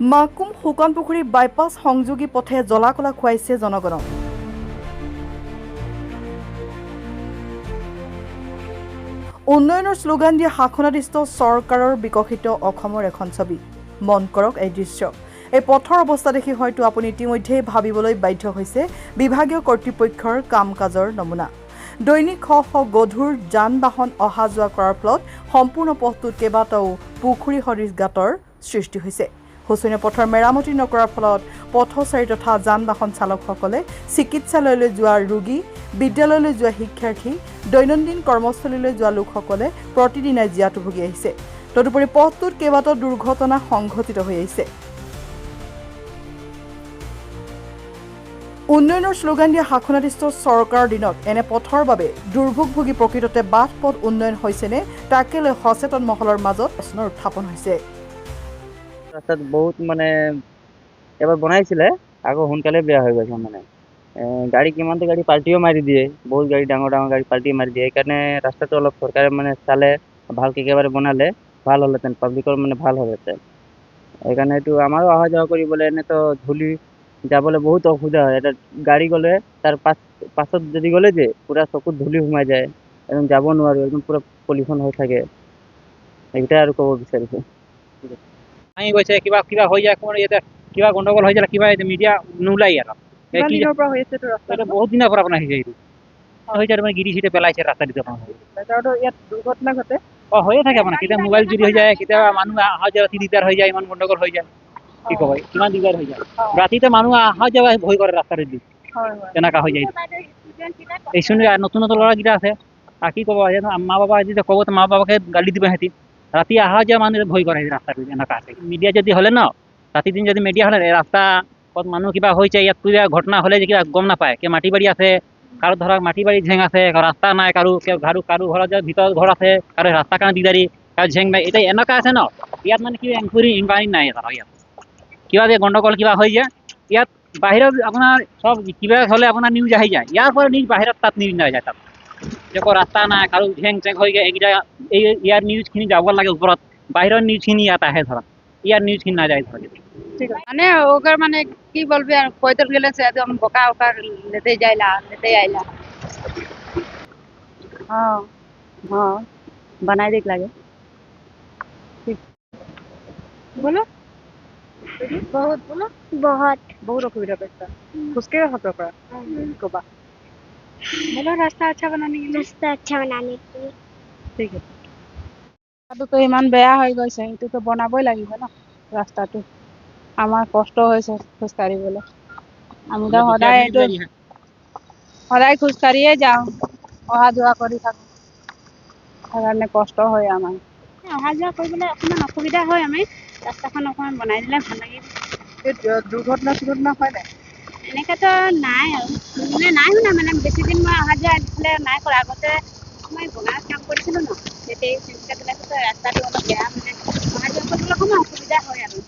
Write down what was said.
মাকুম শুকান পুখুৰী বাইপাছ সংযোগী পথে জ্বলা-কলা খুৱাইছে জনগণক। উন্নয়নৰ শ্লোগান দি শাসনাধিষ্ঠ চৰকাৰৰ বিকশিত অসমৰ এখন ছবি। মন কৰক এই দৃশ্য। এই পথৰ অৱস্থা দেখি হয়তো আপুনি ইতিমধ্যেই ভাবিবলৈ বাধ্য হৈছে বিভাগীয় কৰ্তৃপক্ষৰ কাম কাজৰ নমুনা। দৈনিক শ শ গধুৰ যান বাহন অহা যোৱা কৰাৰ ফলত সম্পূৰ্ণ পথটোত কেইবাটাও পুখুৰী সদৃশ গাঁতৰ সৃষ্টি হৈছে। শোচনীয় পথৰ মেৰামতি নকৰাৰ ফলত পথচাৰী তথা যান বাহন চালকসকলে চিকিৎসালয়লৈ যোৱা ৰোগী, বিদ্যালয়লৈ যোৱা শিক্ষাৰ্থী, দৈনন্দিন কৰ্মস্থলীলৈ যোৱা লোকসকলে প্ৰতিদিনাই জীয়াতু ভুগি আহিছে। তদুপৰি পথটোত কেইবাটাও দুৰ্ঘটনা সংঘটিত হৈ আহিছে। উন্নয়নৰ শ্লোগান দিয়া শাসনাধিষ্ঠ চৰকাৰৰ দিনত এনে পথৰ বাবে দুৰ্ভোগ দুৰ্ভোগভোগী প্ৰকৃততে বাট পথ উন্নয়ন হৈছেনে তাকে লৈ সচেতন মহলৰ মাজত প্ৰশ্নৰ উত্থাপন হৈছে। ৰাস্তাত বহুত মানে এবাৰ বনাইছিলে আকৌ সোনকালে বেয়া হৈ গৈছে মানে। গাড়ী কিমানটো গাড়ী পাল্টিও মাৰি দিয়ে বহুত গাড়ী ডাঙৰ ডাঙৰ গাড়ী পাল্টি মাৰি দিয়ে। সেইকাৰণে ৰাস্তাটো অলপ চৰকাৰে মানে চালে ভালকৈ একেবাৰে বনালে ভাল হ'লহেঁতেন পাব্লিকৰ মানে ভাল হ'লহেঁতেন এইটো আমাৰো অহা যোৱা কৰিবলৈ এনেতো ধূলি যাবলৈ বহুত অসুবিধা হয়। এটা গাড়ী গ'লে তাৰ পাছ পাছত যদি গ'লে যে পূৰা চকুত ধূলি সোমাই যায় একদম যাব নোৱাৰোঁ একদম পূৰা পলিউশ্যন হৈ থাকে। সেইকেইটাই আৰু ক'ব বিচাৰিছোঁ। ভাঙি গৈছে কিবা কিবা হৈ যায় কোনো ইয়াতে কিবা গণ্ডগোল হৈ যায় কিবা মিডিয়া নোলাই আৰু বহুত দিনৰ পৰা আপোনাৰ হৈছে এইটো হৈছে মানে গিৰি পেলাইছে ৰাস্তা দিতে ইয়াত দুৰ্ঘটনা ঘটে। অ হৈয়ে থাকে মানে কেতিয়াবা মোবাইল চুৰি হৈ যায় কেতিয়াবা মানুহ অহা যোৱা ৰাতি দিগদাৰ হৈ যায় ইমান গণ্ডগোল হৈ যায় কি ক'ব কিমান দিগদাৰ হৈ যায়। ৰাতিতে মানুহ অহা যোৱা ভয় কৰে ৰাস্তাৰেদি তেনেকা হৈ যায়। এই শুনি নতুন নতুন ল'ৰাকেইটা আছে। আৰু কি ক'ব মা বাবা যেতিয়া ক'ব মা বাবাকে গালি দিব সিহঁতি। ৰাতি অহা যোৱা মানুহে ভয় কৰে এই ৰাস্তাটো এনেকা আছে। মিডিয়া যদি হ'লে ন ৰাতি দিন যদি মিডিয়া হ'লে ৰাস্তা ক'ত মানুহ কিবা হৈছে, ইয়াত কিবা ঘটনা হ'লে যে কিবা গম নাপায়। কিয় মাটি বাৰী আছে, কাৰো ধৰক মাটি বাৰী ঝেং আছে ৰাস্তা নাই, কাৰো কাৰো কাৰো ঘৰত ভিতৰত ঘৰ আছে, কাৰো ৰাস্তা কাৰণে দিগদাৰী কাৰো ঝেং নাই এতিয়া এনেকা আছে ন। ইয়াত মানে কিবা এনকুৱাৰী ইনকুৱাৰী নাই ধৰক ইয়াত। কিবা যে গণ্ডগোল কিবা হৈ যায়, ইয়াত বাহিৰত আপোনাৰ চব, কিবা হ'লে আপোনাৰ নিউজ আহি যায়। ইয়াৰ পৰা নিউজ বাহিৰত তাত নিউজ নাযায় তাত। দেখো রাস্তা নাই কারও ঘেং চেং হয়ে গৈ এইকেইটা এই নিউজ খিনি যাব লাগে উপর ওপৰত। নিউজ খিনি ইয়াত আহে ধৰা। ইয়াৰ নিউজখিনি নাযায় ধৰা। মানে ওকার মানে কি বলবি আর পঁয়তাল গেলে সে একদম বোকা ওকার নেতে যাইলা নেতে আইলা হ্যাঁ হ্যাঁ বানাই দেখ লাগে। বলো? বহুত। বহুত। বহুত অসুবিধা পাইছা। খোজকাঢ়ি অহা পৰা ক'বা? बोलो रास्ता अच्छा बनाने के लिए रास्ता अच्छा बनाने के लिए ठीक है ৰাস্তাটোতো ইমান বেয়া হৈ গৈছে সেইটোতো বনাবই লাগিব ন ৰাস্তাটো আমাৰ কষ্ট হৈছে খোজকাঢ়িবলৈ আমিতো সদায় এইটো সদায় খোজকাঢ়িয়ে যাওঁ অহা যোৱা কৰি থাকোঁ সেইকাৰণে কষ্ট হয় আমাৰ অহা যোৱা কৰিবলৈ অকণমান অসুবিধা হয় আমি ৰাস্তাখন অকণমান বনাই দিলে ভাল লাগিব দুৰ্ঘটনা চুৰ্ঘটনা হয় নাই এনেকেতো নাই আৰু মানে নাই শুনা মানে বেছি দিন মই অহা যোৱা এইফালে নাই কৰা আগতে মই বনাত কাম কৰিছিলোঁ ন। তেতিয়া ৰাস্তাটো অলপ বেয়া মানে অহা যোৱা কৰিবলৈ অকণমান অসুবিধা হয় আৰু।